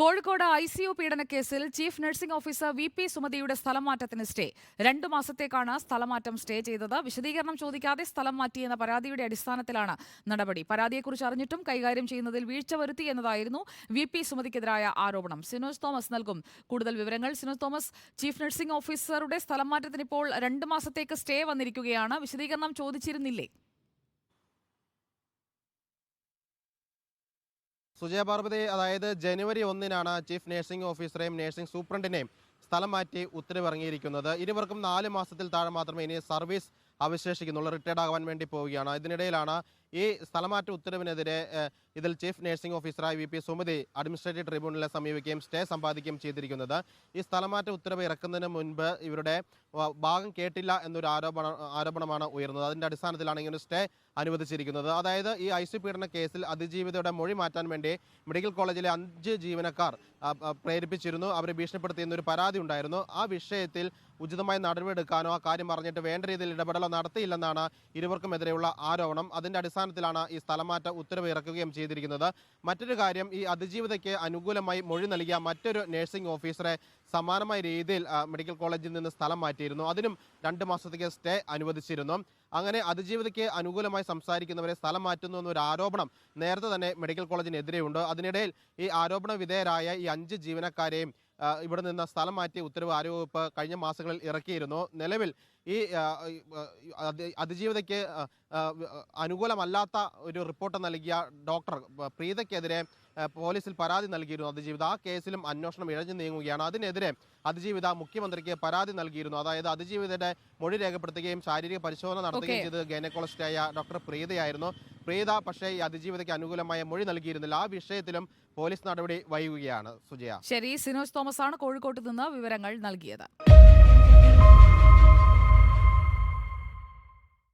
Kozhikode I C U പീഡനക്കേസിൽ chief nursing officer V P സുമതിയുടെ സ്ഥലം മാറ്റത്തിന് stay. രണ്ടു മാസത്തേക്കാണ് സ്ഥലമാറ്റം സ്റ്റേ ചെയ്തത്. വിശദീകരണം ചോദിക്കാതെ സ്ഥലം മാറ്റിയെന്ന പരാതിയുടെ അടിസ്ഥാനത്തിലാണ് നടപടി. പരാതിയെക്കുറിച്ച് അറിഞ്ഞിട്ടും കൈകാര്യം ചെയ്യുന്നതിൽ വീഴ്ച വരുത്തി എന്നതായിരുന്നു വി പി സുമതിക്കെതിരായ ആരോപണം. സിനോസ് തോമസ് നൽകും കൂടുതൽ വിവരങ്ങൾ. സിനോസ് തോമസ് ചീഫ് നഴ്സിംഗ് ഓഫീസറുടെ സ്ഥലം മാറ്റത്തിന് ഇപ്പോൾ രണ്ട് മാസത്തേക്ക് സ്റ്റേ വന്നിരിക്കുകയാണ്. വിശദീകരണം ചോദിച്ചിരുന്നില്ലേ? സുജയ പാർവതി അതായത് ജനുവരി ഒന്നിനാണ് ചീഫ് നഴ്സിംഗ് ഓഫീസറെയും നഴ്സിംഗ് സൂപ്രണ്ടിനെയും സ്ഥലം മാറ്റി ഉത്തരവിറങ്ങിയിരിക്കുന്നത്. ഇരുവർക്കും നാല് മാസത്തിൽ താഴെ മാത്രമേ ഇനി സർവീസ് അവശേഷിക്കുന്നുള്ളൂ. റിട്ടയർഡ് ആകാൻ വേണ്ടി പോവുകയാണ്. ഇതിനിടയിലാണ് ഈ സ്ഥലമാറ്റ ഉത്തരവിനെതിരെ ഇതിൽ ചീഫ് നഴ്സിംഗ് ഓഫീസറായ വി പി സുമതി അഡ്മിനിസ്ട്രേറ്റീവ് ട്രിബ്യൂണലിനെ സമീപിക്കുകയും സ്റ്റേ സമ്പാദിക്കുകയും ചെയ്തിരിക്കുന്നത്. ഈ സ്ഥലമാറ്റ ഉത്തരവ് ഇറക്കുന്നതിന് മുൻപ് ഇവരുടെ ഭാഗം കേട്ടില്ല എന്നൊരു ആരോപണ ആരോപണമാണ് ഉയർന്നത്. അതിന്റെ അടിസ്ഥാനത്തിലാണ് ഇങ്ങനെ സ്റ്റേ അനുവദിച്ചിരിക്കുന്നത്. അതായത് ഈ ഐ പീഡന കേസിൽ അതിജീവിതയുടെ മൊഴി മാറ്റാൻ വേണ്ടി മെഡിക്കൽ കോളേജിലെ അഞ്ച് ജീവനക്കാർ പ്രേരിപ്പിച്ചിരുന്നു. അവരെ ഭീഷണിപ്പെടുത്തിയെന്ന ഒരു പരാതി ഉണ്ടായിരുന്നു. ആ വിഷയത്തിൽ ഉചിതമായ നടപടിയെടുക്കാനോ ആ കാര്യം പറഞ്ഞിട്ട് വേണ്ട രീതിയിൽ ഇടപെടലോ നടത്തിയില്ലെന്നാണ് ഇരുവർക്കുമെതിരെയുള്ള ആരോപണം. അതിന്റെ അതിന്റെ അടിസ്ഥാനത്തിലാണ് ഈ സ്ഥലമാറ്റ ഉത്തരവ് ഇറക്കുകയും ചെയ്തിരിക്കുന്നത്. മറ്റൊരു കാര്യം ഈ അതിജീവിതയ്ക്ക് അനുകൂലമായി മൊഴി നൽകിയ മറ്റൊരു നഴ്സിംഗ് ഓഫീസറെ സമാനമായ രീതിയിൽ മെഡിക്കൽ കോളേജിൽ നിന്ന് സ്ഥലം മാറ്റിയിരുന്നു. അതിനും രണ്ട് മാസത്തേക്ക് സ്റ്റേ അനുവദിച്ചിരുന്നു. അങ്ങനെ അതിജീവിതയ്ക്ക് അനുകൂലമായി സംസാരിക്കുന്നവരെ സ്ഥലം മാറ്റുന്നു എന്നൊരു ആരോപണം നേരത്തെ തന്നെ മെഡിക്കൽ കോളേജിനെതിരെയുണ്ട്. അതിനിടയിൽ ഈ ആരോപണ വിധേയരായ ഈ അഞ്ച് ജീവനക്കാരെയും ഇവിടെ നിന്ന് സ്ഥലം മാറ്റിയ ഉത്തരവ് ആരോഗ്യവകുപ്പ് കഴിഞ്ഞ മാസങ്ങളിൽ ഇറക്കിയിരുന്നു. നിലവിൽ ഈ അതിജീവിതയ്ക്ക് അനുകൂലമല്ലാത്ത ഒരു റിപ്പോർട്ട് നൽകിയ ഡോക്ടർ പ്രീതയ്ക്കെതിരെ പോലീസിൽ പരാതി നൽകിയിരുന്നു അതിജീവിത. ആ കേസിലും അന്വേഷണം ഇഴഞ്ഞു നീങ്ങുകയാണ്. അതിനെതിരെ അതിജീവിത മുഖ്യമന്ത്രിക്ക് പരാതി നൽകിയിരുന്നു. അതായത് അതിജീവിതയുടെ മൊഴി രേഖപ്പെടുത്തുകയും ശാരീരിക പരിശോധന നടത്തുകയും. ചെയ്തത് ഗൈനക്കോളജിസ്റ്റായ ഡോക്ടർ പ്രീതയായിരുന്നു. പ്രീത പക്ഷേ ഈ അതിജീവിതയ്ക്ക് അനുകൂലമായ മൊഴി നൽകിയിരുന്നില്ല. ആ വിഷയത്തിലും പോലീസ് നടപടി വൈകുകയാണ്. സുജയ. ശരി സിനോജ് തോമസ് ആണ് കോഴിക്കോട്ട് നിന്ന് വിവരങ്ങൾ നൽകിയത്.